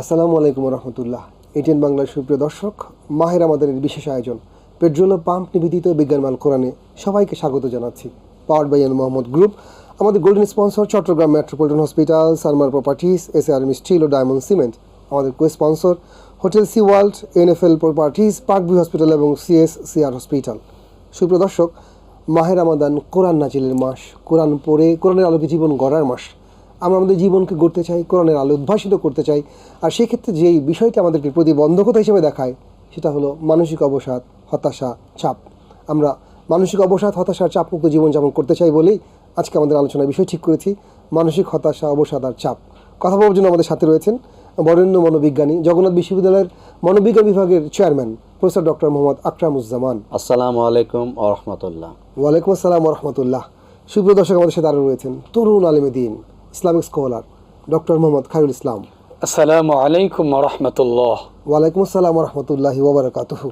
আসসালামু আলাইকুম রহমতুল্লাহ এটিএন বাংলার সুপ্রিয় দর্শক, মাহের আমাদের বিশেষ আয়োজন, পেট্রোল পাম্প নিবেদিত বিজ্ঞানমাল কোরআনে সবাইকে স্বাগত জানাচ্ছি। Power by N Mohammad group আমাদের golden sponsor Chattogram metropolitan hospital Sanmar properties S army steel ও ডায়মন্ড সিমেন্ট আমাদের co sponsor hotel Sea World NFL properties Parkview hospital এবং সিএস সিআর হসপিটাল সুপ্রিয় দর্শক, মাহের আমাদান কোরআন নাজিলের মাস, কোরআন পড়ে, কোরআনের আলোকে জীবন গড়ার মাস। আমরা আমাদের জীবনকে গড়তে চাই কোরআনের আলো উদ্ভাসিত করতে চাই। আর সেক্ষেত্রে যেই বিষয়টি আমাদেরকে প্রতিবন্ধকতা হিসেবে দেখায় সেটা হলো মানসিক অবসাদ হতাশা চাপ। আমরা মানসিক অবসাদ হতাশার চাপমুক্ত জীবনযাপন করতে চাই বলেই আজকে আমাদের আলোচনার বিষয় ঠিক করেছি মানসিক হতাশা অবসাদ আর চাপ। কথা বলার জন্য আমাদের সাথে রয়েছেন বরেণ্য মনোবিজ্ঞানী জগন্নাথ বিশ্ববিদ্যালয়ের মনোবিজ্ঞান বিভাগের chairman professor doctor Mohammad Akramuzzaman. আসসালামু আলাইকুম ও রহমতুল্লাহ। ওয়ালাইকুম আসসালাম রহমতুল্লাহ। সুপ্রিয় দর্শক আমাদের সাথে আরও রয়েছেন তরুণ আলেমে দিন Islamic scholar doctor Mohammad Khairul Islam. আসসালামু আলাইকুম রহমতুল্লাহ। ওয়ালাইকুম আসসালাম রহমতুল্লাহি ওবরাকাতুহ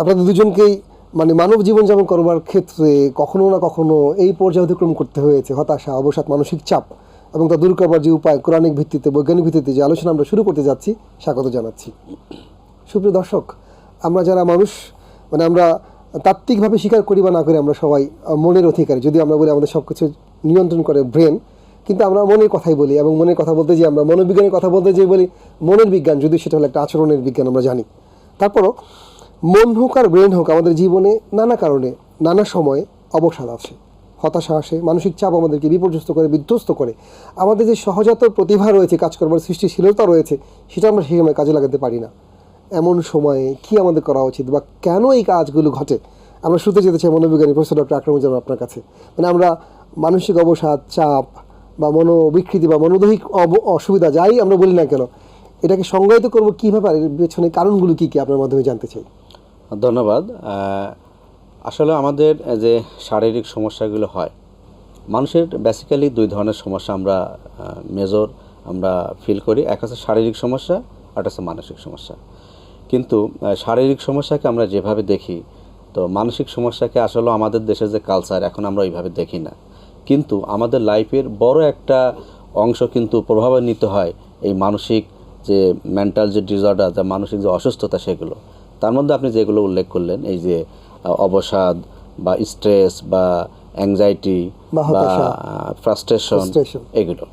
আপনাদের দুজনকেই মানে মানব জীবন জীবনযাপন করবার ক্ষেত্রে কখনো না কখনো এই পর্যায়ে অতিক্রম করতে হয়েছে হতাশা অবসাদ মানসিক চাপ এবং তা দূর করবার যে উপায় কোরআনিক ভিত্তিতে বৈজ্ঞানিক ভিত্তিতে যে আলোচনা আমরা শুরু করতে যাচ্ছি স্বাগত জানাচ্ছি। সুপ্রিয় দর্শক আমরা যারা মানুষ মানে আমরা তাত্ত্বিকভাবে স্বীকার করি বা না করি আমরা সবাই মনের অধিকারী। যদি আমরা বলি আমাদের সব কিছু নিয়ন্ত্রণ করে ব্রেন কিন্তু আমরা মনের কথাই বলি এবং মনের কথা বলতে যে আমরা মনোবিজ্ঞানের কথা বলতে যে বলি, মনের বিজ্ঞান যদি সেটা হলো একটা আচরণের বিজ্ঞান আমরা জানি। তারপরও মন হোক আর ব্রেন হোক, আমাদের জীবনে নানা কারণে, নানা সময়ে অবসাদ আসে। হতাশা আসে, মানসিক চাপ আমাদেরকে বিপর্যস্ত করে, বিধ্বস্ত করে। আমাদের যে সহজাত প্রতিভা রয়েছে, কাজ করবার সৃষ্টিশীলতা রয়েছে, সেটা আমরা সেই সময় কাজে লাগাতে পারি না। এমন সময়ে কি আমাদের করা উচিত বা কেন এই কাজগুলো ঘটে? আমরা শুনতে যেতে চাই মনোবিজ্ঞানী প্রফেসর ডক্টর আকরমুজ্জামান আপনার কাছে। মানে আমরা মানসিক অবসাদ, চাপ বা মনোবিকৃতি বা মনোদৈহিক অসুবিধা যাই আমরা বলি না কেন, এটাকে সংজ্ঞায়িত করব কীভাবে আর পেছনে কারণগুলো কী কী আপনার মাধ্যমে জানতে চাই। ধন্যবাদ। আসলে আমাদের যে শারীরিক সমস্যাগুলো হয়, মানুষের বেসিক্যালি দুই ধরনের সমস্যা আমরা মেজর আমরা ফিল করি। এক হচ্ছে শারীরিক সমস্যা আর হচ্ছে মানসিক সমস্যা। কিন্তু শারীরিক সমস্যাকে আমরা যেভাবে দেখি, তো মানসিক সমস্যাকে আসলে আমাদের দেশের যে কালচার এখন আমরা ওইভাবে দেখি না। কিন্তু আমাদের লাইফের বড় একটা অংশ কিন্তু প্রভাবান্বিত হয় এই মানসিক যে মেন্টাল যে ডিসঅর্ডার যে মানসিক যে অসুস্থতা সেগুলো। তার মধ্যে আপনি যেগুলো উল্লেখ করলেন এই যে অবসাদ বা স্ট্রেস বা অ্যাংজাইটি বা ফ্রাস্ট্রেশন এগুলো।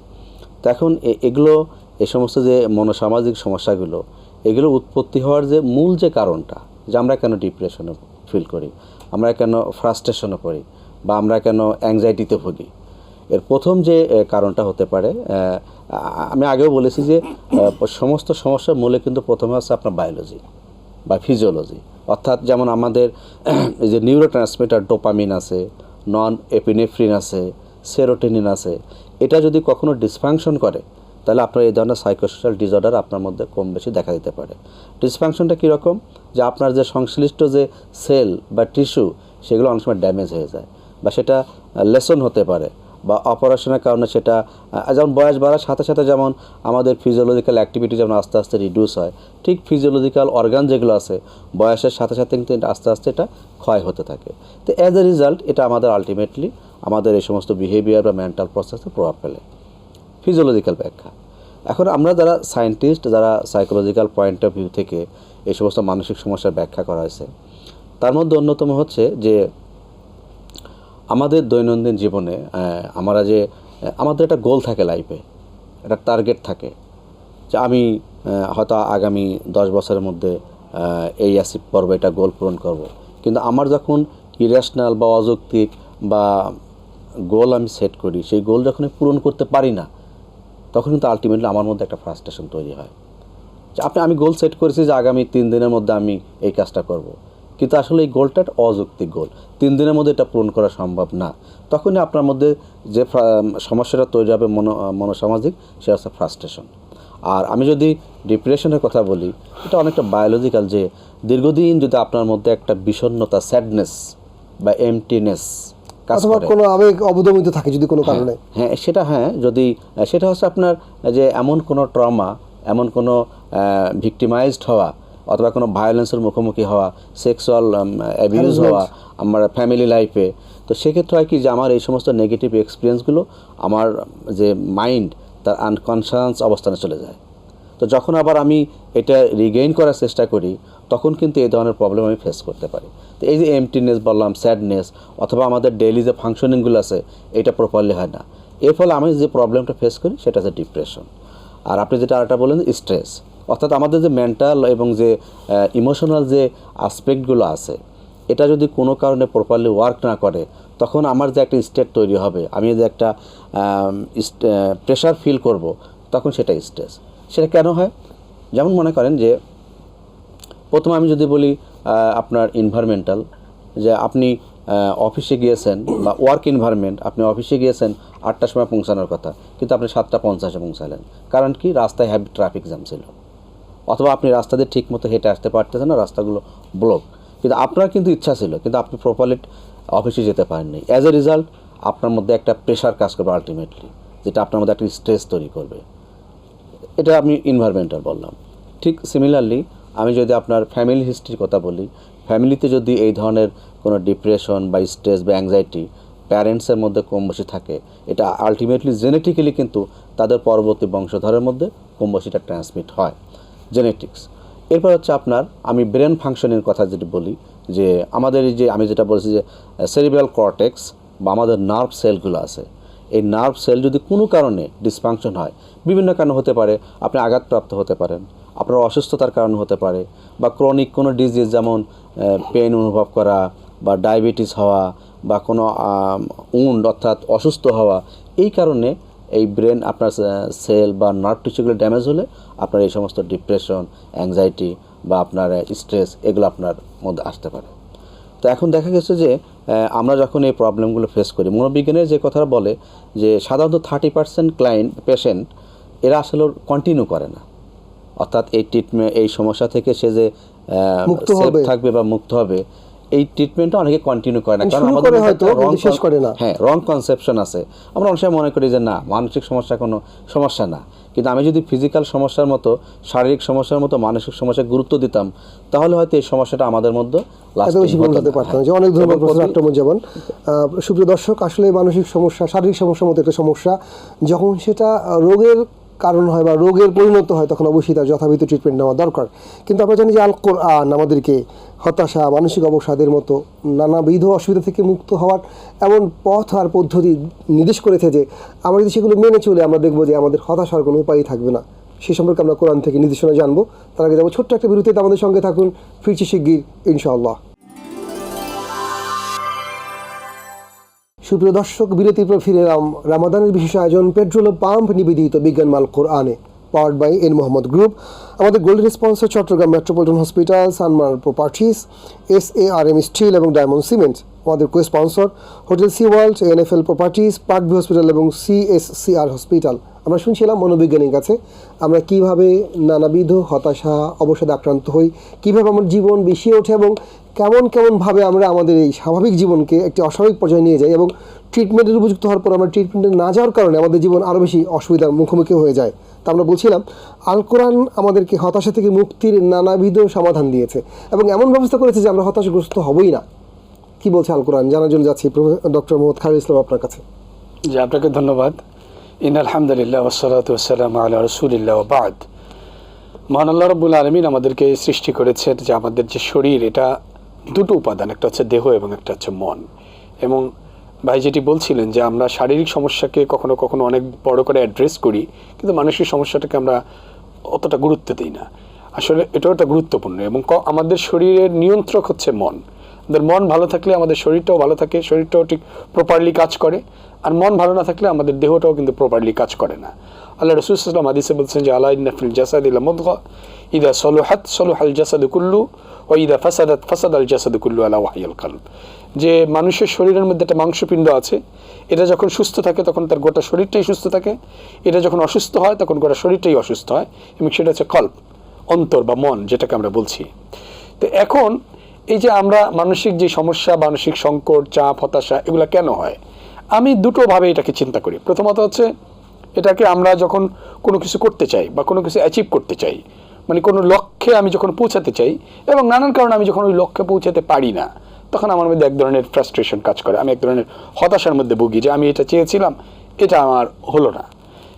তো এখন এ- এগুলো এই সমস্ত যে মনোসামাজিক সমস্যাগুলো এগুলো উৎপত্তি হওয়ার যে মূল যে কারণটা যে আমরা কেন ডিপ্রেশনে ফিল করি আমরা কেন ফ্রাস্ট্রেশনে পড়ি বা আমরা কেন অ্যাংজাইটিতে ভুগি? এর প্রথম যে কারণটা হতে পারে আমি আগেও বলেছি যে সমস্ত সমস্যার মূলে কিন্তু প্রথমে হচ্ছে আপনার বায়োলজি বা ফিজিওলজি অর্থাৎ যেমন আমাদের যে নিউরো ট্রান্সমিটার ডোপামিন আছে নন এপিনেফ্রিন আছে সেরোটেনিন আছে, এটা যদি কখনো ডিসফাংশন করে, তাহলে আপনার এই ধরনের সাইকোসোশ্যাল ডিসঅর্ডার আপনার মধ্যে কম বেশি দেখা দিতে পারে। ডিসফাংশনটা কীরকম? যে আপনার যে সংশ্লিষ্ট যে সেল বা টিস্যু সেগুলো অনেক সময় ড্যামেজ হয়ে যায়। বা সেটা লেসন হতে পারে বা অপারেশনের কারণে সেটা যেমন বয়স বাড়ার সাথে সাথে যেমন আমাদের ফিজিওলজিক্যাল অ্যাক্টিভিটি যেমন আস্তে আস্তে রিডিউস হয়, ঠিক ফিজিওলজিক্যাল অর্গান যেগুলো আছে, বয়সের সাথে সাথে কিন্তু আস্তে আস্তে এটা ক্ষয় হতে থাকে। তো অ্যাজ এ রেজাল্ট এটা আমাদের আলটিমেটলি আমাদের এই সমস্ত বিহেভিয়ার বা মেন্টাল প্রসেসে প্রভাব ফেলে। ফিজিওলজিক্যাল ব্যাখ্যা। এখন আমরা যারা সায়েন্টিস্ট যারা সাইকোলজিক্যাল পয়েন্ট অফ ভিউ থেকে এই সমস্ত মানসিক সমস্যার ব্যাখ্যা করা হয়েছে, তার মধ্যে অন্যতম হচ্ছে যে আমাদের দৈনন্দিন জীবনে আমরা যে, আমাদের একটা গোল থাকে লাইফে একটা টার্গেট থাকে যে আমি হয়তো আগামী দশ বছরের মধ্যে এই অ্যাসিভ করব এটা গোল পূরণ করব। কিন্তু আমার যখন ইরেশনাল বা অযৌক্তিক বা গোল আমি সেট করি, সেই গোল যখন আমি পূরণ করতে পারি না, তখন কিন্তু আলটিমেটলি আমার মধ্যে একটা ফ্রাস্ট্রেশন তৈরি হয় যে আপনি, আমি গোল সেট করেছি যে আগামী তিন দিনের মধ্যে আমি এই কাজটা করব। কিন্তু আসলে এই গোলটা একটা অযৌক্তিক গোল। তিন দিনের মধ্যে এটা পূরণ করা সম্ভব না। তখনই আপনার মধ্যে যে সমস্যাটা তৈরি হবে মনো মনোসামাজিক সেটা হচ্ছে ফ্রাস্ট্রেশন আর আমি যদি ডিপ্রেশনের কথা বলি এটা অনেকটা বায়োলজিক্যাল যে দীর্ঘদিন যদি আপনার মধ্যে একটা বিষণ্ণতা স্যাডনেস বা এমটিনেস অথবা কোনো আবেগ অবদমিত থাকে যদি কোনো কারণে। হ্যাঁ সেটা হ্যাঁ যদি সেটা হচ্ছে আপনার যে এমন কোনো ট্রমা এমন কোনো ভিক্টিমাইজড হওয়া অথবা কোনো ভায়োলেন্সের মুখোমুখি হওয়া সেক্সুয়াল অ্যাবিউজ হওয়া আমার ফ্যামিলি লাইফে তো সেক্ষেত্রে হয় কি যে আমার এই সমস্ত নেগেটিভ এক্সপিরিয়েন্সগুলো আমার যে মাইন্ড তার আনকনশাস অবস্থানে চলে যায়। তো যখন আবার আমি এটা রিগেইন করার চেষ্টা করি তখন কিন্তু এই ধরনের প্রবলেম আমি ফেস করতে পারি। তো এই যে এমটিনেস বললাম স্যাডনেস অথবা আমাদের ডেইলি যে ফাংশনিংগুলো আছে এটা প্রপারলি হয় না। এর ফলে আমি যে প্রবলেমটা ফেস করি সেটা হচ্ছে ডিপ্রেশন আর আপনি যেটা আরেকটা বলেন স্ট্রেস অর্থাৎ আমাদের যে মেন্টাল এবং যে ইমোশনাল যে আসপেক্টগুলো আছে, এটা যদি কোনো কারণে প্রপারলি ওয়ার্ক না করে, তখন আমার যে একটা স্টেট তৈরি হবে, আমি যে একটা প্রেশার ফিল করব, তখন সেটা স্ট্রেস সেটা কেন হয়? যেমন মনে করেন যে, প্রথমে আমি যদি বলি আপনার ইনভারমেন্টাল যে আপনি অফিসে গিয়েছেন বা ওয়ার্ক ইনভারমেন্ট আপনি অফিসে গিয়েছেন, আটটার সময় পৌঁছানোর কথা, কিন্তু আপনি সাতটা পঞ্চাশে পৌঁছালেন। কারণ কি? রাস্তায় হ্যাভি ট্রাফিক জ্যাম ছিল। অথবা আপনি রাস্তা দিয়ে ঠিকমতো হেঁটে আসতে পারতেছেন না, রাস্তাগুলো ব্লক কিন্তু আপনার কিন্তু ইচ্ছা ছিল, কিন্তু আপনি প্রপারলি অফিসে যেতে পারেননি। অ্যাজ এ রেজাল্ট আপনার মধ্যে একটা প্রেশার কাজ করবে আলটিমেটলি যেটা আপনার মধ্যে একটা স্ট্রেস তৈরি করবে। এটা আমি ইনভারমেন্টাল বললাম। ঠিক সিমিলারলি আমি যদি আপনার ফ্যামিলি হিস্ট্রির কথা বলি ফ্যামিলিতে যদি এই ধরনের কোনো ডিপ্রেশন বা স্ট্রেস বা অ্যাংজাইটি প্যারেন্টসের মধ্যে কম বেশি থাকে, এটা আলটিমেটলি জেনেটিক্যালি কিন্তু তাদের পরবর্তী বংশধরের মধ্যে কম বেশিটা ট্রান্সমিট হয়। জেনেটিক্স এরপর হচ্ছে আপনার আমি ব্রেন ফাংশনের কথা যেটা বলি, যে আমাদের যে আমি যেটা বলছি যে সেরিব্রাল কর্টেক্স বা আমাদের নার্ভ সেলগুলো আছে। এই নার্ভ সেল যদি কোনো কারণে ডিসফাংশন হয়, বিভিন্ন কারণে হতে পারে, আপনি আঘাতপ্রাপ্ত হতে পারেন, আপনার অসুস্থতার কারণে হতে পারে, বা ক্রনিক কোনো ডিজিজ যেমন পেন অনুভব করা, বা ডায়াবেটিস হওয়া, বা কোনো উন্ড অর্থাৎ অসুস্থ হওয়া, এই কারণে এই ব্রেন আপনার সেল বা নার্ভ টিস্যুগুলো ড্যামেজ হলে আপনার এই সমস্ত ডিপ্রেশন অ্যাংজাইটি বা আপনার স্ট্রেস এগুলো আপনার মধ্যে আসতে পারে। তো এখন দেখা গেছে যে আমরা যখন এই প্রবলেমগুলো ফেস করি মনোবিজ্ঞানের যে কথাটা বলে যে সাধারণত থার্টি পার্সেন্ট ক্লায়েন্ট পেশেন্ট এরা আসলে কন্টিনিউ করে না। অর্থাৎ এই ট্রিটমেন্ট এই সমস্যা থেকে সে যে মুক্ত থাকবে বা মুক্ত হবে এই ট্রিটমেন্টটা অনেকে কন্টিনিউ করে না শুরু করে মধ্যে হয়তো, শেষ করে না। হ্যাঁ রং কনসেপশন আছে আমরা অনেক সময় মনে করি যে না মানসিক সমস্যা কোনো সমস্যা না কিন্তু আমি যদি ফিজিক্যাল সমস্যার মতো শারীরিক সমস্যার মতো মানসিক সমস্যায় গুরুত্ব দিতাম তাহলে হয়তো এই সমস্যাটা আমাদের মধ্যে। পারতাম। যে অনেক এবং প্রফেসর প্রতি- সুপ্রিয় দর্শক আসলে মানসিক সমস্যা শারীরিক সমস্যার মতো একটা সমস্যা যখন সেটা রোগের কারণ হয় বা রোগের পরিণত হয়, তখন অবশ্যই তার যথাবিধ ট্রিটমেন্ট নেওয়া দরকার। কিন্তু আমরা জানি যে আল কোরআন আমাদেরকে হতাশা, মানসিক অবসাদের মতো নানাবিধ অসুবিধা থেকে মুক্ত হওয়ার এমন পথ আর পদ্ধতি নির্দেশ করেছে যে, আমরা যদি সেগুলো মেনে চলে, আমরা দেখব যে আমাদের হতাশার কোনো উপায়ই থাকবে না। সে সম্পর্কে আমরা কোরআন থেকে নির্দেশনা জানব। তার আগে যাব ছোট্ট একটা বিরতিতে, আমাদের সঙ্গে থাকুন, ফিরছি শিগগির, ইনশাআল্লাহ। সুপ্রিয় দর্শক বিরতির পর ফিরে রামাদানের বিশেষ আয়োজন পেট্রোল পাম্প নিবেদিত বিজ্ঞান মাল কোরআনে powered by N Mohammad group আমাদের golden sponsor Chattogram metropolitan hospital Sanmar properties S A R M steel এবং ডায়মন্ড সিমেন্ট আমাদের co sponsor hotel sea world N F NFL properties Parkview hospital এবং CSCR hospital আমরা শুনছিলাম মনোবিজ্ঞানীর কাছে, আমরা কীভাবে নানাবিধ হতাশা, অবসাদে আক্রান্ত হই, কীভাবে আমার জীবন বেশি ওঠে এবং কেমন কেমনভাবে আমরা আমাদের এই স্বাভাবিক জীবনকে একটি অস্বাভাবিক পর্যায়ে নিয়ে যাই এবং ট্রিটমেন্টের উপযুক্ত হওয়ার পর আমরা ট্রিটমেন্টে না যাওয়ার কারণে আমাদের জীবন আরও বেশি অসুবিধার মুখোমুখি হয়ে যায়। তা আমরা বলছিলাম, আল কোরআন আমাদেরকে হতাশা থেকে মুক্তির নানাবিধ সমাধান দিয়েছে এবং এমন ব্যবস্থা করেছে যে আমরা হতাশাগ্রস্ত হবই না। কি বলছে আল কোরআন? জানার জন্য যাচ্ছি ডক্টর মোহাম্মদ খায়রুল ইসলাম আপনার কাছে। জি, আপনাকে ধন্যবাদ। ইন আলহামদুলিল্লাহ ওসালাত ওসালাম আল্লাহ রসুলিল্লাহ বাদ। মহান আল্লাহ রব্বুল আলমিন আমাদেরকে সৃষ্টি করেছেন যে আমাদের যে শরীর, এটা দুটো উপাদান, একটা হচ্ছে দেহ এবং একটা হচ্ছে মন। এবং ভাই যেটি বলছিলেন যে আমরা শারীরিক সমস্যাকে কখনো কখনো অনেক বড় করে অ্যাড্রেস করি, কিন্তু মানসিক সমস্যাটাকে আমরা অতটা গুরুত্ব দিই না। আসলে এটাও একটা গুরুত্বপূর্ণ এবং আমাদের শরীরের নিয়ন্ত্রক হচ্ছে মন। আমাদের মন ভালো থাকলে আমাদের শরীরটাও ভালো থাকে, শরীরটাও ঠিক প্রপারলি কাজ করে, আর মন ভালো না থাকলে আমাদের দেহটাও কিন্তু প্রপারলি কাজ করে না। আল্লাহ রসুলাম আদিসে বলছেন যে আল্লাহ ইন্নাফিল জাসাদ ইলা মুদগা ইদা সলুহাত সলুহাল জাসাদ কুল্লু ও ইদা ফাসাদাত ফাসাদ আল জাসাদ কুল্লু আলা ওয়াহিয়াল কালব যে মানুষের শরীরের মধ্যে একটা মাংসপিণ্ড আছে, এটা যখন সুস্থ থাকে তখন তার গোটা শরীরটাই সুস্থ থাকে। এটা যখন অসুস্থ হয় তখন গোটা শরীরটাই অসুস্থ হয়। এবং সেটা হচ্ছে কল্প অন্তর বা মন যেটাকে আমরা বলছি। তো এখন এই যে আমরা মানসিক যে সমস্যা, মানসিক সংকট, চাপ, হতাশা, এগুলো কেন হয়? আমি দুটোভাবে এটাকে চিন্তা করি। প্রথমত হচ্ছে এটাকে আমরা যখন কোনো কিছু করতে চাই বা কোনো কিছু অ্যাচিভ করতে চাই মানে কোনো লক্ষ্যে আমি যখন পৌঁছাতে চাই এবং নানান কারণে আমি যখন ওই লক্ষ্যে পৌঁছাতে পারি না, তখন আমার মধ্যে এক ধরনের ফ্রাস্ট্রেশন কাজ করে। আমি এক ধরনের হতাশার মধ্যে ভুগি যে আমি এটা চেয়েছিলাম, এটা আমার হলো না।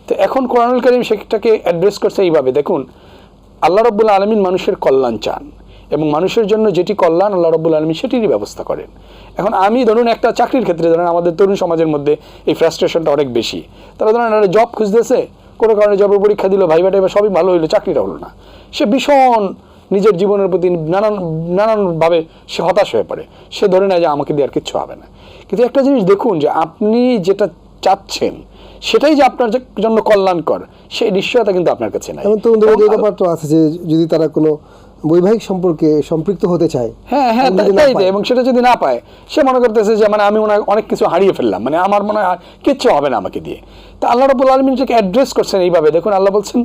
তো এখন কোরআনুল করিম সেটাকে অ্যাড্রেস করছে এইভাবে। দেখুন, আল্লাহ রব্বুল আলমিন মানুষের কল্যাণ চান। এবং মানুষের জন্য যেটি কল্যাণ আল্লাহ রব্বুল আলমী সেটিরই ব্যবস্থা করেন। এখন আমি ধরুন একটা চাকরির ক্ষেত্রে ধরেন আমাদের তরুণ সমাজের মধ্যে এই ফ্রাস্ট্রেশনটা অনেক বেশি। তারা ধরেন একটা জব খুঁজতেছে? কোনো কারণে জবের পরীক্ষা দিল ভাইবা টাইবা সবই ভালো হইল চাকরিটা হলো না। সে ভীষণ নিজের জীবনের প্রতি নানান নানানভাবে সে হতাশ হয়ে পড়ে। সে ধরে নেয় যে আমাকে দিয়ে আর কিচ্ছু হবে না। কিন্তু একটা জিনিস দেখুন যে আপনি যেটা চাচ্ছেন সেটাই যে আপনার জন্য কল্যাণকর সেই নিশ্চয়তা কিন্তু আপনার কাছে নাই। তরুণদের ব্যাপারটা আছে যে যদি তারা কোনো বৈবাহিক সম্পর্কে সম্পৃক্ত হতে চায় হ্যাঁ হ্যাঁ তাই তাই এবং সেটা যদি না পায় সে মনে করতেছে যে মানে আমি মনে অনেক কিছু হারিয়ে ফেললাম মানে আমার মনে হয় কিচ্ছু হবে না আমাকে দিয়ে। তা আল্লাহ রবুল আলমিন যেটাকে অ্যাড্রেস করছেন এইভাবে। দেখুন আল্লাহ বলছেন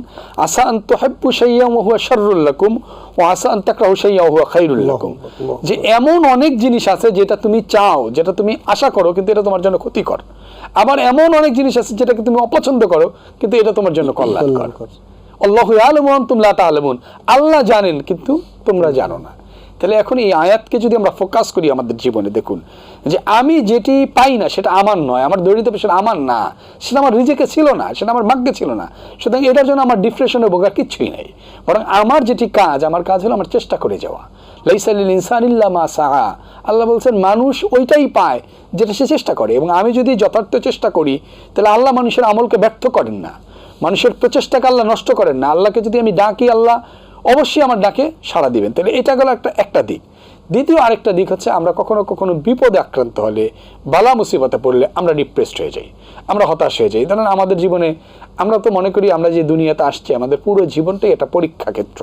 আসা আন্ত হেব্বু সাইয়া হুয়া শরুল্লাকুম ও আসা আন্তাকরাহু সাইয়া হুয়া খাইরুল্লাকুম যে এমন অনেক জিনিস আছে যেটা তুমি চাও যেটা তুমি আশা করো কিন্তু এটা তোমার জন্য ক্ষতিকর। আবার এমন অনেক জিনিস আছে যেটাকে তুমি অপছন্দ করো কিন্তু এটা তোমার জন্য কল্যাণকর। আল্লাহ আলমন তুমলা তালমুন আল্লাহ জানেন, কিন্তু তোমরা জানো না। তাহলে এখন এই আয়াতকে যদি আমরা ফোকাস করি আমাদের জীবনে, দেখুন, যে আমি যেটি পাই না, সেটা আমার নয়, আমার দরিদ্র সেটা আমার না, সেটা আমার রিজেকে ছিল না, সেটা আমার ভাগ্যে ছিল না, সুতরাং এটার জন্য আমার ডিপ্রেশনে ভোগার কিচ্ছুই নেই। বরং আমার যেটি কাজ, আমার কাজ হলো আমার চেষ্টা করে যাওয়া। লাইসালিল ইনসানিল্লা মা সাহা আল্লাহ বলছেন, মানুষ ওইটাই পায় যেটা সে চেষ্টা করে। এবং আমি যদি যথার্থ চেষ্টা করি, তাহলে আল্লাহ মানুষের আমলকে ব্যর্থ করেন না। মানুষের প্রচেষ্টাকে আল্লাহ নষ্ট করেন না। আল্লাহকে যদি আমি ডাকি, আল্লাহ অবশ্যই আমার ডাকে সাড়া দিবেন। তাহলে এটা গেল একটা একটা দিক। দ্বিতীয় আরেকটা দিক হচ্ছে, আমরা কখনো কখনো বিপদে আক্রান্ত হলে, বালা মুসিবতে পড়লে আমরা ডিপ্রেসড হয়ে যাই। আমরা হতাশ হয়ে যাই। ধরেন আমাদের জীবনে, আমরা তো মনে করি আমরা যে দুনিয়াতে আসছি, আমাদের পুরো জীবনটাই এটা পরীক্ষা ক্ষেত্র।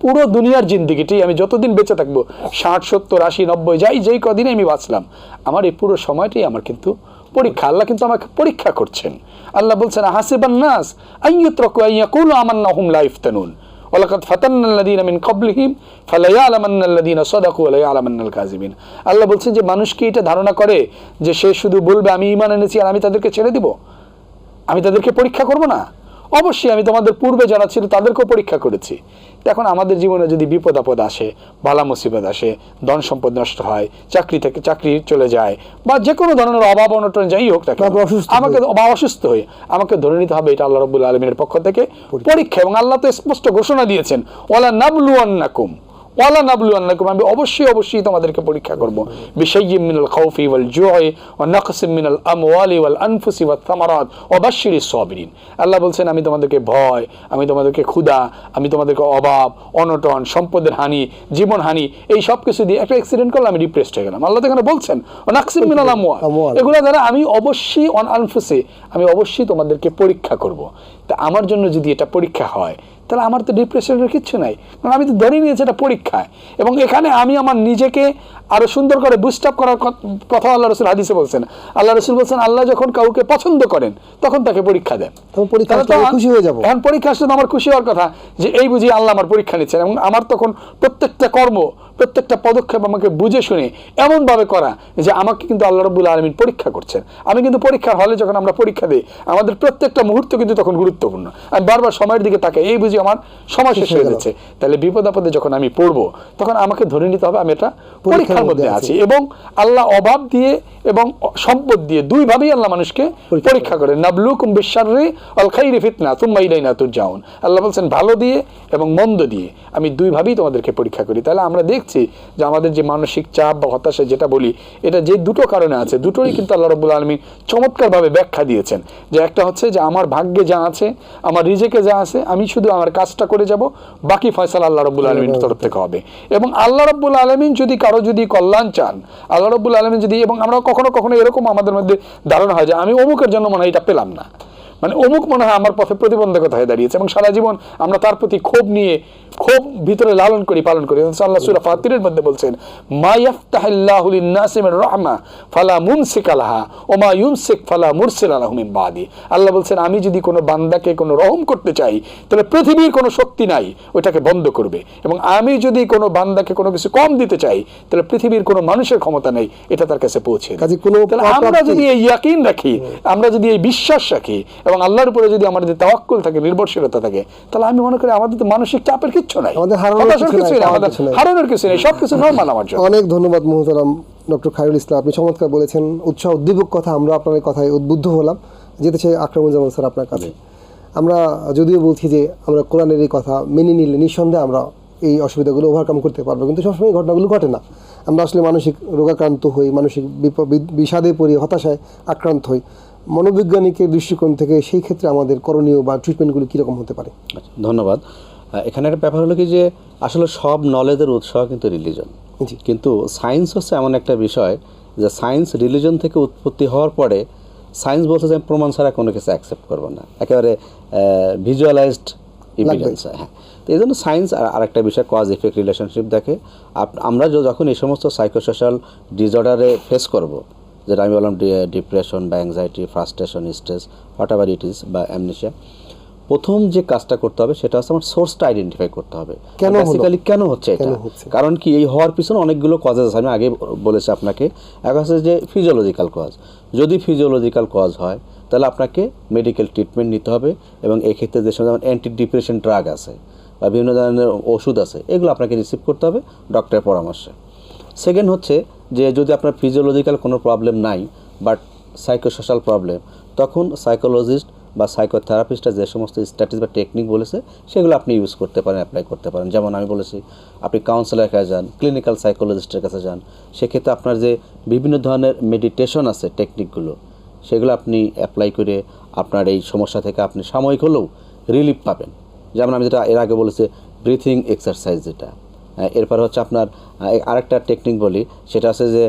পুরো দুনিয়ার জিন্দিগিটি আমি যতদিন বেঁচে থাকব, ষাট, সত্তর, আশি, নব্বই, যাই, যেই কদিনে আমি বাঁচলাম, আমার এই পুরো সময়টাই আমার কিন্তু পরীক্ষা, আল্লাহ কিন্তু আমাকে পরীক্ষা করছেন। আল্লাহ বলছেন হাসিবান নাস, আইয়ুত্রাকু আইয়াকুলু আমান্নাহুম লা ইফতানুন। ওয়ালাকাদ ফাতান্না আল্লাযীনা মিন ক্বাবলিহিম, ফালায়ালামান্না আল্লাযীনা সাদাকু ওয়া লায়ালামান্নাল কাযিবিন আল্লাহ বলছেন যে, মানুষ কি এটা ধারণা করে যে সে শুধু বলবে, আমি ঈমান এনেছি আর আমি তাদেরকে ছেড়ে দিব? আমি তাদেরকে পরীক্ষা করব না? অবশ্যই আমি তোমাদের পূর্বে যারা ছিল তাদেরকেও পরীক্ষা করেছি। এখন আমাদের জীবনে যদি বিপদ আপদ আসে বালা মুসিবত আসে ধন সম্পদ নষ্ট হয় চাকরি থেকে চাকরি চলে যায় বা যে কোনো ধরনের অভাব অনটন যাই হোক আমাকে বা অসুস্থ হয়ে আমাকে ধরে নিতে হবে এটা আল্লাহ রবুল্লা আলমীর পক্ষ থেকে পরীক্ষা। এবং আল্লাহ তো স্পষ্ট ঘোষণা দিয়েছেন ওলা নাবলু আন্নাকুম ওয়ালা নাবলু আন্নাকুম আমি অবশ্যই অবশ্যই তোমাদেরকে পরীক্ষা করব। বিশাইয়্যিম মিনাল খাউফি ওয়াল জুই ওয়া নাকসিম মিনাল আমওয়ালি ওয়াল আনফুসি ওয়াত থামারাত ওয়া বাশশিরিস সাবিরিন। আল্লাহ বলছেন আমি তোমাদেরকে ভয় আমি তোমাদেরকে ক্ষুধা আমি তোমাদেরকে অভাব অনটন সম্পদের হানি জীবন হানি এই সব কিছু দিয়ে একটা অ্যাক্সিডেন্ট করলে আমি ডিপ্রেসড হয়ে গেলাম। আল্লাহ তো এখানে বলছেন ওয়া নাকসিম মিনাল আমওয়াল। আমওয়াল। এগুলো দ্বারা আমি অবশ্যই অন আনফুসে আমি অবশ্যই তোমাদেরকে পরীক্ষা করব। তা আমার জন্য যদি এটা পরীক্ষা হয় তাহলে আমার তো ডিপ্রেশনের কিচ্ছু নাই। কারণ আমি তো ধরে নিয়েছি এটা পরীক্ষায়। এবং এখানে আমি আমার নিজেকে আরও সুন্দর করে বুস্ট আপ করার কথা আল্লাহ রসুল হাদিসে বলছেন। আল্লাহ রসুল বলছেন আল্লাহ যখন কাউকে পছন্দ করেন তখন তাকে পরীক্ষা দেন। তখন পরীক্ষা খুশি হয়ে যাব। এখন পরীক্ষা আসলে আমার খুশি হওয়ার কথা যে এই বুঝি আল্লাহ আমার পরীক্ষা নিচ্ছেন। এবং আমার তখন প্রত্যেকটা কর্ম প্রত্যেকটা পদক্ষেপ আমাকে বুঝে শুনে এমনভাবে করা যে আমাকে কিন্তু আল্লাহ রব্বুল আলমিন পরীক্ষা করছেন। আমি কিন্তু পরীক্ষার হলে যখন আমরা পরীক্ষা দিই আমাদের প্রত্যেকটা মুহূর্ত কিন্তু তখন গুরুত্বপূর্ণ। আমি বারবার সময়ের দিকে তাকে এই বুঝি আমার সময় শেষ হয়ে যাচ্ছে। তাহলে বিপদ আপদে যখন আমি পড়ব তখন আমাকে ধরে নিতে হবে আমি এটা পরীক্ষার মধ্যে আছি। এবং আল্লাহ অভাব দিয়ে এবং সম্পদ দিয়ে দুইভাবেই আল্লাহ মানুষকে পরীক্ষা করেন। নাবলুকুম বিশাররি অল খাইরি ফিতনা তুম্মা ইলাইনা তুরজাউন। আল্লাহ বলছেন ভালো দিয়ে এবং মন্দ দিয়ে আমি দুইভাবেই তোমাদেরকে পরীক্ষা করি। তাহলে আমরা দেখছি যে আমাদের যে মানসিক চাপ বা হতাশা যেটা বলি, এটা যে দুটো কারণে আছে দুটোই কিন্তু আল্লাহ রব্বুল আলমী চমৎকারভাবে ব্যাখ্যা দিয়েছেন। যে একটা হচ্ছে যে আমার ভাগ্যে যা আছে, আমার রিজেকে যা আছে, আমি শুধু আমার কাজটা করে যাব, বাকি ফয়সালা আল্লাহ রব্বুল আলমীর তরফ থেকে হবে। এবং আল্লাহ রব্বুল আলমিন যদি কারও যদি কল্যাণ চান, আল্লাহ রব্বুল আলমিন যদি, এবং আমরা কখনো কখনো এরকম আমাদের মধ্যে ধারণা হয় যে আমি অমুকের জন্য মনে হয় এটা পেলাম না। মানে অমুক মনে হয় আমার পথে প্রতিবন্ধকতা হয়ে দাঁড়িয়েছে, এবং সারা জীবন আমরা তার প্রতি ক্ষোভ নিয়ে ক্ষোভ ভিতরে লালন করি পালন করি। আল্লাহ সুরা ফাতিরের মধ্যে বলছেন মা ইয়াফতাহিল্লাহু লিন-নাসি রাহমা ফালা মুমসিকা লাহা ওয়া মা ইউমসিক ফালা মুরসিলা লাহু মিন বাদি। আল্লাহ বলছেন আমি যদি কোনো বান্দাকে কোনো রহম করতে চাই তাহলে পৃথিবীর কোনো শক্তি নাই ওইটাকে বন্ধ করবে। এবং আমি যদি কোনো বান্দাকে কোনো কিছু কম দিতে চাই তাহলে পৃথিবীর কোনো মানুষের ক্ষমতা নেই এটা তার কাছে পৌঁছে আমরা যদি এই ইয়াকিন রাখি আমরা যদি এই বিশ্বাস রাখি এবং আল্লাহর উপরে যদি আমাদের তাওয়াক্কুল থাকে নির্ভরশীলতা থাকে তাহলে আমি মনে করি আমাদের তো মানসিক চাপের কিচ্ছু নাই। আমাদের হারানোর হতাশার কিছু নাই, আমাদের হারানোর কিছু নেই সব কিছু নর্মাল আমার জন্য। অনেক ধন্যবাদ মোহতারাম ডক্টর খায়রুল ইসলাম আপনি চমৎকার বলেছেন উৎসাহ উদ্দীপক কথা আমরা আপনার কথায় উদ্বুদ্ধ হলাম। যেতে চাই আকরামুজ্জামান স্যার আপনার কাছে। আমরা যদিও বলছি যে আমরা কোরআনের এই কথা মেনে নিলে নিঃসন্দেহে আমরা এই অসুবিধাগুলো ওভারকাম করতে পারব কিন্তু সবসময় ঘটনাগুলো ঘটে না। আমরা আসলে মানসিক রোগাক্রান্ত হই মানসিক বিষাদে পড়ি হতাশায় আক্রান্ত হই। মনোবৈজ্ঞানিকের দৃষ্টিকোণ থেকে সেই ক্ষেত্রে আমাদের করণীয় বা ট্রিটমেন্টগুলো কীরকম হতে পারে? আচ্ছা, ধন্যবাদ। এখানে একটা ব্যাপার হলো কি যে আসলে সব নলেজের উৎস কিন্তু রিলিজন কিন্তু সায়েন্স হচ্ছে এমন একটা বিষয় যে সায়েন্স রিলিজন থেকে উৎপত্তি হওয়ার পরে সায়েন্স বলছে যে আমি প্রমাণ ছাড়া কোনো কিছু অ্যাকসেপ্ট করব না। একেবারে ভিজুয়ালাইজড ইভিডেন্স হ্যাঁ। তো এই জন্য সায়েন্স আর আরেকটা বিষয় কজ ইফেক্ট রিলেশনশিপ দেখে। আমরা যখন এই সমস্ত সাইকোসোশ্যাল ডিসঅর্ডারে ফেস করব যেটা আমি বললাম ডিপ্রেশন বা anxiety frustration stress whatever it is বা অ্যামনেশিয়া প্রথম যে কাজটা করতে হবে সেটা হচ্ছে আমার সোর্সটা আইডেন্টিফাই করতে হবে। কেন? বেসিক্যালি কেন হচ্ছে এটা? হচ্ছে? কারণ কি এই হওয়ার পিছনে অনেকগুলো কজেস আছে। আমি আগে বলেছি আপনাকে। এক আছে যে ফিজিওলজিক্যাল কজ যদি ফিজিওলজিক্যাল কজ হয় তাহলে আপনাকে মেডিকেল ট্রিটমেন্ট নিতে হবে এবং এক্ষেত্রে যে সময় যেমন অ্যান্টি ডিপ্রেশন ড্রাগ আছে বা বিভিন্ন ধরনের ওষুধ আছে এগুলো আপনাকে রিসিভ করতে হবে ডক্টরের পরামর্শে। সেকেন্ড হচ্ছে যে যদি আপনার ফিজিওলজিক্যাল কোনো প্রবলেম নাই বাট সাইকোসোশ্যাল প্রবলেম তখন সাইকোলজিস্ট বা সাইকোথেরাপিস্টরা যে সমস্ত স্ট্র্যাটেজি বা টেকনিক বলেছে, সেগুলো আপনি ইউজ করতে পারেন অ্যাপ্লাই করতে পারেন। যেমন আমি বলেছি, আপনি কাউন্সিলারের কাছে যান ক্লিনিক্যাল সাইকোলজিস্টের কাছে যান, সেক্ষেত্রে আপনার যে বিভিন্ন ধরনের মেডিটেশন আছে টেকনিকগুলো সেগুলো আপনি অ্যাপ্লাই করে আপনার এই সমস্যা থেকে আপনি সাময়িক হলেও রিলিফ পাবেন। যেমন আমি যেটা এর আগে বলেছি ব্রিথিং এক্সারসাইজ যেটা। এরপর হচ্ছে আপনার আরেকটা টেকনিক বলি, সেটা আছে যে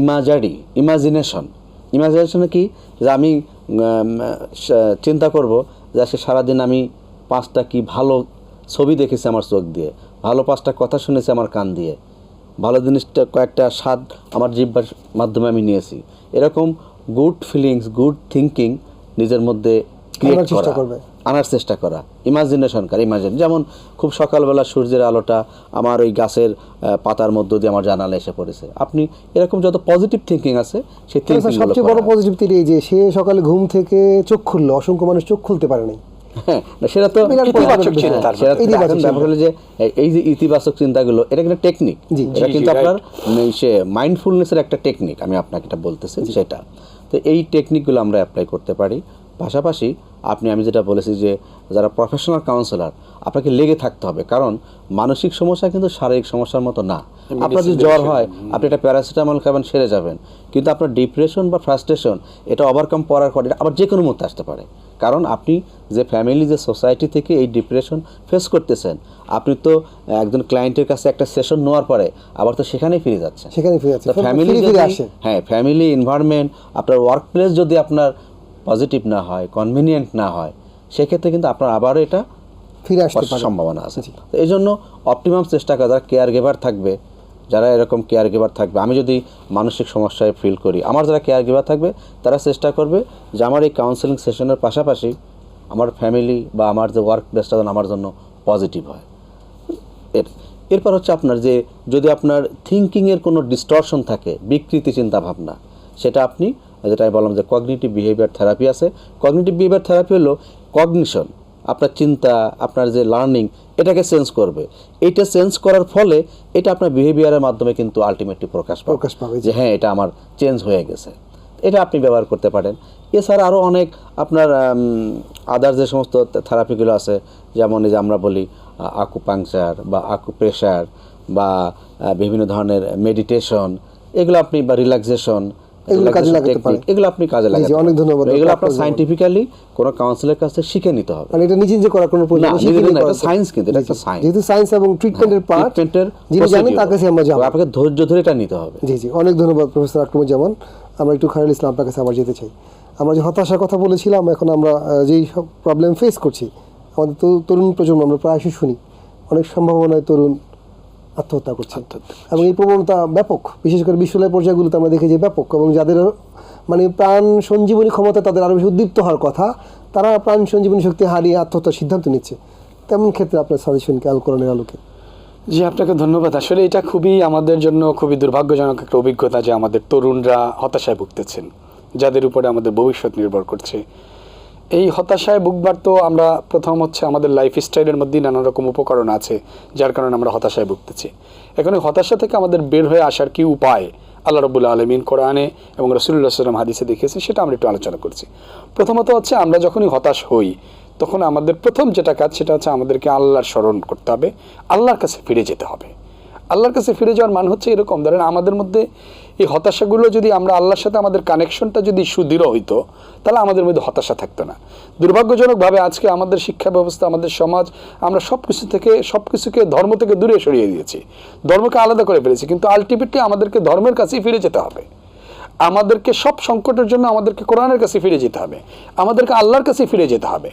ইমাজারি ইমাজিনেশন ইমাজিনেশনে কি? যে আমি চিন্তা করব যে আজকে সারাদিন আমি পাঁচটা কি ভালো ছবি দেখেছি আমার চোখ দিয়ে ভালো পাঁচটা কথা শুনেছি আমার কান দিয়ে ভালো জিনিসটা কয়েকটা স্বাদ আমার জিব্বার মাধ্যমে আমি নিয়েছি এরকম গুড ফিলিংস গুড থিঙ্কিং নিজের মধ্যে ক্রিয়েট চেষ্টা করা করবে। আনার চেষ্টা করা। ইমাজিনেশন করা ইমাজিন যেমন খুব সকালবেলা সূর্যের আলোটা আমার ওই গাছের পাতার মধ্য দিয়ে আমার জানালে এসে পড়েছে। আপনি এরকম যত পজিটিভ থিঙ্কিং আছে সেই থিঙ্কিং সবচেয়ে বড় পজিটিভ তিরি এই যে সে সকালে ঘুম থেকে চোখ খুললো অসংখ্য মানুষ চোখ খুলতে পারে নাই। হ্যাঁ সেটা তো যে এই- যে ইতিবাচক চিন্তাগুলো এটা কিন্তু টেকনিক। এটা কিন্তু আপনার সে মাইন্ডফুলনেসের একটা টেকনিক আমি আপনাকে এটা বলতেছি সেটা। তো এই টেকনিকগুলো আমরা অ্যাপ্লাই করতে পারি। পাশাপাশি আপনি আমি যেটা বলেছি যে যারা প্রফেশনাল কাউন্সিলর আপনাকে লেগে থাকতে হবে। কারণ মানসিক সমস্যা কিন্তু শারীরিক সমস্যার মতো না। আপনার যদি জ্বর হয় আপনি একটা প্যারাসিটামল খাবেন সেরে যাবেন। কিন্তু আপনার ডিপ্রেশন বা ফ্রাস্ট্রেশন এটা ওভারকাম করার পর এটা আবার যে কোনো মুহূর্তে আসতে পারে। কারণ আপনি যে ফ্যামিলি যে সোসাইটি থেকে এই ডিপ্রেশন ফেস করতেছেন আপনি তো একজন ক্লায়েন্টের কাছে একটা সেশন নেওয়ার পরে আবার তো সেখানেই ফিরে যাচ্ছেন। সেখানে ফিরে যাচ্ছে ফ্যামিলি ফিরে আসে। হ্যাঁ ফ্যামিলি এনভায়রনমেন্ট আপনার ওয়ার্ক প্লেস যদি আপনার পজিটিভ না হয় কনভিনিয়েন্ট না হয় সেক্ষেত্রে কিন্তু আপনার আবারও এটা ফিরে আসতে হওয়ার সম্ভাবনা আছে। তো এই জন্য অপটিমাম চেষ্টা করা যারা কেয়ার গিভার থাকবে যারা এরকম কেয়ার গিভার থাকবে আমি যদি মানসিক সমস্যায় ফিল করি আমার যারা কেয়ার গিভার থাকবে তারা চেষ্টা করবে যে আমার এই কাউন্সেলিং সেশনের পাশাপাশি আমার ফ্যামিলি বা আমার যে ওয়ার্ক প্লেসটা যেন আমার জন্য পজিটিভ হয়। এর এরপর হচ্ছে আপনার যে যদি আপনার থিঙ্কিংয়ের কোনো ডিস্টরশন থাকে বিকৃতি চিন্তা ভাবনা সেটা আপনি যেটা আমি বললাম যে কগনিটিভ বিহেভিয়ার থেরাপি আছে। কগনিটিভ বিহেভিয়ার থেরাপি হলো কগনিশন আপনার চিন্তা আপনার যে লার্নিং এটাকে চেঞ্জ করবে। এটা চেঞ্জ করার ফলে এটা আপনার বিহেভিয়ারের মাধ্যমে কিন্তু আলটিমেটলি প্রকাশ পাবে। প্রকাশ পাবে, যে হ্যাঁ এটা আমার চেঞ্জ হয়ে গেছে। এটা আপনি ব্যবহার করতে পারেন। এছাড়া আরও অনেক আপনার আদার যে সমস্ত থেরাপিগুলো আছে যেমন এই যে আমরা বলি আকু পাংচার বা আকু প্রেশার বা বিভিন্ন ধরনের মেডিটেশন এগুলো আপনি বা রিল্যাক্সেশন এগুলো কাজে লাগাতে পারেন। এগুলো আপনি কাজে লাগাতে অনেক ধন্যবাদ এগুলো আপনার কোনো কাউন্সিলের কাছে শিখে নিতে হবে। মানে এটা নিজে নিজে করার কোনো প্রয়োজন না, শিখে নিজে নিয়ে না, এটা করা কিন্তু, এটা একটা science। যেহেতু সায়েন্স এবং ট্রিটমেন্টের পার্ট ট্রিটমেন্টের যিনি জানেন তার কাছে আমরা যাব। আপনাকে ধৈর্য ধরে এটা নিতে হবে। জি জি অনেক ধন্যবাদ প্রফেসর আকরমুজ্জামান আমরা একটু খায়রুল ইসলাম আপনার কাছে আবার যেতে চাই। আমরা যে হতাশার কথা বলেছিলাম এখন আমরা যেই সব প্রবলেম ফেস করছি আমাদের তো তরুণ প্রজন্ম আমরা প্রায়শই শুনি। অনেক সম্ভাবনায় তরুণ আত্মহত্যা করছে। এবং এই প্রবণতা ব্যাপক। বিশেষ করে বিশ্ববিদ্যালয় পর্যায়গুলোতে আমরা দেখি যে ব্যাপক এবং যাদের মানে প্রাণ সঞ্জীবনী ক্ষমতা তাদের আরও বেশি উদ্দীপ্ত হওয়ার কথা, তারা প্রাণ সঞ্জীবনী শক্তি হারিয়ে আত্মহত্যার সিদ্ধান্ত নিচ্ছে। তেমন ক্ষেত্রে আপনার সাজেশন কি আলকরণের আলোকে? জি, আপনাকে ধন্যবাদ। আসলে এটা খুবই আমাদের জন্য খুবই দুর্ভাগ্যজনক একটা অভিজ্ঞতা যে আমাদের তরুণরা হতাশায় ভুগতেছেন, যাদের উপরে আমাদের ভবিষ্যৎ নির্ভর করছে। এই হতাশায় ভুগবার তো আমরা প্রথম হচ্ছে আমাদের লাইফ স্টাইলের মধ্যেই নানা রকম উপকরণ আছে, যার কারণে আমরা হতাশায় ভুগতেছি। এখন এই হতাশা থেকে আমাদের বের হয়ে আসার কি উপায়? আল্লাহ রবুল্লা আলমিন কোরআনে এবং রসুল্লাহ সাল্লাম হাদিসে দেখিয়েছে সেটা আমরা একটু আলোচনা করছি। প্রথমত হচ্ছে আমরা যখনই হতাশ হই, তখন আমাদের প্রথম যেটা কাজ, সেটা হচ্ছে আমাদেরকে আল্লাহর স্মরণ করতে হবে, আল্লাহর কাছে ফিরে যেতে হবে। আল্লাহর কাছে ফিরে যাওয়ার মান হচ্ছে এরকম। ধরেন আমাদের মধ্যে এই হতাশাগুলো যদি আমরা আল্লাহর সাথে আমাদের কানেকশনটা যদি সুদৃঢ় হইতো, তাহলে আমাদের মধ্যে হতাশা থাকতো না। দুর্ভাগ্যজনকভাবে আজকে আমাদের শিক্ষা ব্যবস্থা, আমাদের সমাজ, আমরা সব কিছু থেকে সব কিছুকে ধর্ম থেকে দূরে সরিয়ে দিয়েছি। ধর্মকে আলাদা করে ফেলেছি, কিন্তু আলটিমেটলি আমাদেরকে ধর্মের কাছেই ফিরে যেতে হবে। আমাদেরকে সব সংকটের জন্য আমাদেরকে কোরআনের কাছে ফিরে যেতে হবে। আমাদেরকে আল্লাহর কাছে ফিরে যেতে হবে।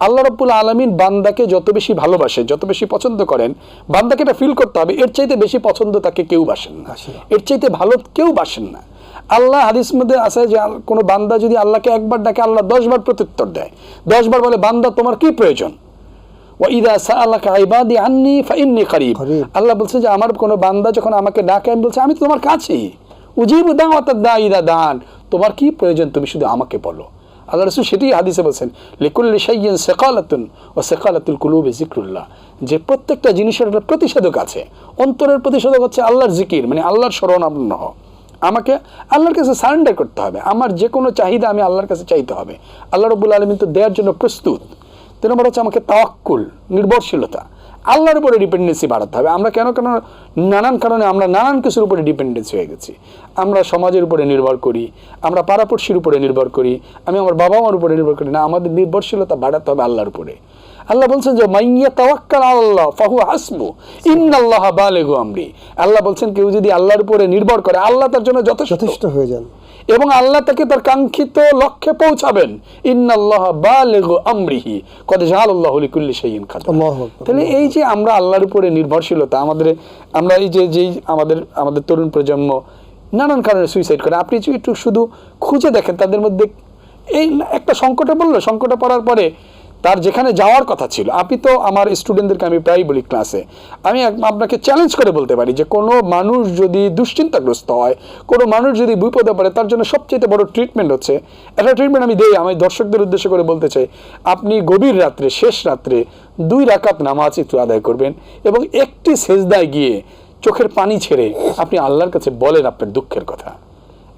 আল্লাহ রব্বুল আলমিন বান্দাকে যত বেশি ভালোবাসে যত বেশি পছন্দ করেন বান্দাকে এটা ফিল করতে হবে। এর চাইতে বেশি পছন্দ তাকে কেউ বাসেন না। এর চাইতে ভালো কেউ বাসেন না। আল্লাহ হাদিস মধ্যে আছে যে কোনো বান্দা যদি আল্লাহকে একবার ডাকে আল্লাহ দশবার প্রত্যুত্তর দেয়। দশবার বলে বান্দা তোমার কি প্রয়োজন। আল্লাহ বলছে যে আমার কোনো বান্দা যখন আমাকে ডাকে আমি বলছি আমি তো তোমার কাছেই। উজিব দাওয়াত দাইদা দান। তোমার কি প্রয়োজন? তুমি শুধু আমাকে বলো। আল্লাহ রসুল সেটি হাদিসে বলছেন, লিকুল্লি শাইয়িন সেকালাতুন ও সেকালাতুল কুলুবে জিক্রুল্লাহ যে প্রত্যেকটা জিনিসের একটা প্রতিষেধক আছে, অন্তরের প্রতিষেধক হচ্ছে আল্লাহর জিকির মানে আল্লাহর স্মরণাপন্ন আমাকে আল্লাহর কাছে সারেন্ডার করতে হবে। আমার যে কোনো চাহিদা আমি আল্লাহর কাছে চাইতে হবে। আল্লাহ রবুল আলমিন তো দেওয়ার জন্য প্রস্তুত। তিন নম্বর হচ্ছে আমাকে তাওয়াক্কুল, নির্ভরশীলতা। আল্লাহর উপরে ডিপেন্ডেন্সি বাড়াতে হবে। আমরা কেন কেন নানান কারণে আমরা নানান কিছুর উপরে ডিপেন্ডেন্সি হয়ে গেছি। আমরা সমাজের উপরে নির্ভর করি, আমরা পাড়াপড়শির উপরে নির্ভর করি, আমি আমার বাবা মার উপরে নির্ভর করি না, আমাদের নির্ভরশীলতা বাড়াতে হবে আল্লাহর উপরে। আল্লাহ বলছেন যে মাইয়া তাওয়াক্কাল আল্লাহ ফাহু হাসবু ইন্নাল্লাহ বালেগু আমরি। আল্লাহ বলছেন কেউ যদি আল্লাহর উপরে নির্ভর করে আল্লাহ তার জন্য যথেষ্ট। যথেষ্ট হয়ে যান। এবং আল্লাহ তাকে তার কাঙ্ক্ষিত লক্ষ্যে পৌঁছাবেন। ইন্নাল্লাহ বালেগু আমরিহি। কদ জাহালাল্লাহু লিকুল্লি শাইইন কাদির। আল্লাহু। তাহলে এই যে আমরা আল্লাহর উপরে নির্ভরশীলতা আমাদের আমরা এই যে যেই আমাদের আমাদের তরুণ প্রজন্ম নানান কারণে সুইসাইড করে আপনি যদি একটু শুধু খুঁজে দেখেন তাদের মধ্যে এই একটা সংকটে বলল সংকটে পড়ার পরে তার যেখানে যাওয়ার কথা ছিল। আপনি তো আমার স্টুডেন্টদেরকে আমি প্রায়ই বলি ক্লাসে আমি আপনাকে চ্যালেঞ্জ করে বলতে পারি যে, কোনো মানুষ যদি দুশ্চিন্তাগ্রস্ত হয়, কোনো মানুষ যদি বিপদে পড়ে, তার জন্য সবচেয়ে বড় ট্রিটমেন্ট হচ্ছে, একটা ট্রিটমেন্ট আমি দেই, আমি দর্শকদের উদ্দেশ্য করে বলতে চাই, আপনি গভীর রাত্রে, শেষ রাত্রে দুই রাকাত নামাজ একটু আদায় করবেন এবং একটি সেজদায় গিয়ে চোখের পানি ছেড়ে আপনি আল্লাহর কাছে বলেন আপনার দুঃখের কথা।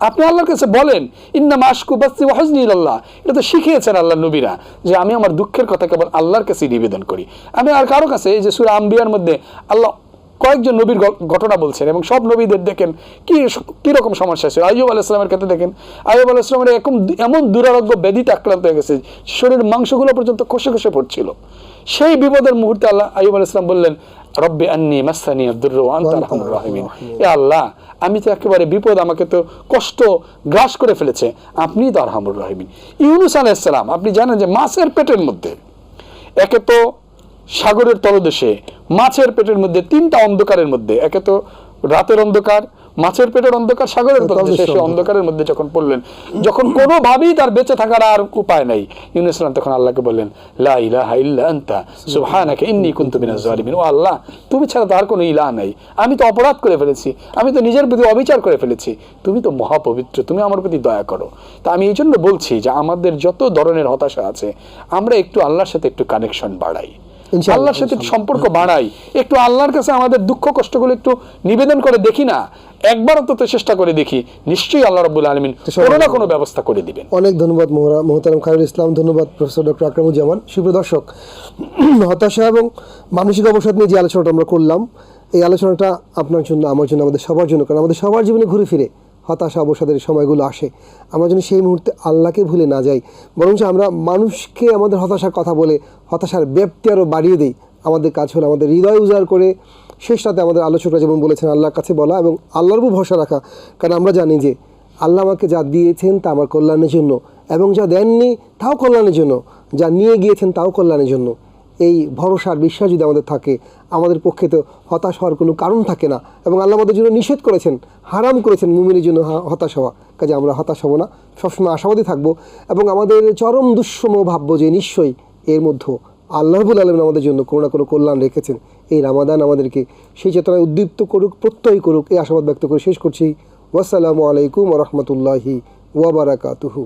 আপনি আল্লাহর কাছে বলেন ইন্না মাসকু বাস্তি ওয়াহজনি আল্লাহ এটা তো শিখিয়েছেন আল্লাহ নবীরা যে আমি আমার দুঃখের কথা কেবল আল্লাহর কাছে নিবেদন করি। আমি আর কারও কাছে এই যে সুরা আম্বিয়ার মধ্যে আল্লাহ কয়েকজন নবীর ঘটনা বলছেন এবং সব নবীদের দেখেন কি কীরকম সমস্যা ছিল। আইব আলাইসলামের ক্ষেত্রে দেখেন আইব আলাইসলামের এরকম এমন দুরারোগ্য ব্যাধিতে আক্রান্ত হয়ে গেছে শরীরের মাংসগুলো পর্যন্ত খসে খসে পড়ছিল। সেই বিপদের মুহূর্তে আল্লাহ আইব আলাইসলাম বললেন রব্বে আন্নি মাসানি আব্দুর এ আল্লাহ আমি তো একেবারে বিপদ আমাকে তো কষ্ট গ্রাস করে ফেলেছে আপনি তো আরহামুর রাহিমিন। ইউনুস আলাইসালাম আপনি জানেন যে মাছের পেটের মধ্যে একে তো সাগরের তলদেশে মাছের পেটের মধ্যে তিনটা অন্ধকারের মধ্যে একে তো রাতের অন্ধকার মাছের পেটের অন্ধকার সাগরের তলদেশে সে অন্ধকারের মধ্যে যখন পড়লেন যখন কোনোভাবেই তার বেঁচে থাকার আর উপায় নাই ইউনুস ইসলাম তখন আল্লাহকে বললেন লা ইলাহা ইল্লা আনতা সুবহানাকা ইন্নী কুনতু মিনাজ জালিমিন ও আল্লাহ তুমি ছাড়া তার কোনো ইলাহ নাই। আমি তো অপরাধ করে ফেলেছি আমি তো নিজের প্রতি অবিচার করে ফেলেছি। তুমি তো মহাপবিত্র তুমি আমার প্রতি দয়া করো। তা আমি এই জন্য বলছি যে আমাদের যত ধরনের হতাশা আছে আমরা একটু আল্লাহর সাথে একটু কানেকশন বাড়াই। আল্লাহর সাথে সম্পর্ক বাড়াই। একটু আল্লাহর কাছে আমাদের দুঃখ কষ্টগুলো একটু নিবেদন করে দেখি না একবার অন্তত চেষ্টা করে দেখি। নিশ্চয়ই আল্লাহ রব্বুল আলমিন কোনো না কোনো ব্যবস্থা করে দিবেন। অনেক ধন্যবাদ মোহরা মোহতারাম খায়রুল ইসলাম ধন্যবাদ প্রফেসর ডক্টর আকরামুজ্জামান। সুপ্রিয় দর্শক হতাশা এবং মানসিক অবসাদ নিয়ে যে আলোচনাটা আমরা করলাম এই আলোচনাটা আপনার জন্য আমার জন্য আমাদের সবার জন্য কারণ আমাদের সবার জীবনে ঘুরে ফিরে হতাশা, অবসাদের সময়গুলো আসে। আমরা যেন সেই মুহূর্তে আল্লাহকে ভুলে না যাই, বরঞ্চ আমরা মানুষকে আমাদের হতাশার কথা বলে, হতাশার ব্যাপ্তি আরও বাড়িয়ে দিই। আমাদের কাজ হলো আমাদের হৃদয় উজাড় করে, শেষ রাতে আমাদের আলোচকরা যেমন বলেছেন, আল্লাহর কাছে বলা এবং আল্লাহর উপর ভরসা রাখা। কারণ আমরা জানি যে, আল্লাহ আমাকে যা দিয়েছেন তা আমার কল্যাণের জন্য এবং যা দেননি তাও কল্যাণের জন্য। যা নিয়ে গিয়েছেন তাও কল্যাণের জন্য। এই ভরসার বিশ্বাস যদি আমাদের থাকে আমাদের পক্ষে তো হতাশ হওয়ার কোনো কারণ থাকে না। এবং আল্লাহ আমাদের জন্য নিষেধ করেছেন, হারাম করেছেন মুমিনের জন্য হতাশ হওয়া। কাজে আমরা হতাশ হব না, সবসময় আশাবাদী থাকব এবং আমাদের চরম দুঃসম ভাববো যে নিশ্চয়ই এর মধ্যে আল্লাহবুল আলম আমাদের জন্য কোনো না কোনো কল্যাণ রেখেছেন। এই রামাদান আমাদেরকে সেই চেতনায় উদ্দীপ্ত করুক, প্রত্যয় করুক, এই আশাবাদ ব্যক্ত করে শেষ করছি। ওয়াসালামু আলাইকুম রহমতুল্লাহি ওয়াবারাকাতুহু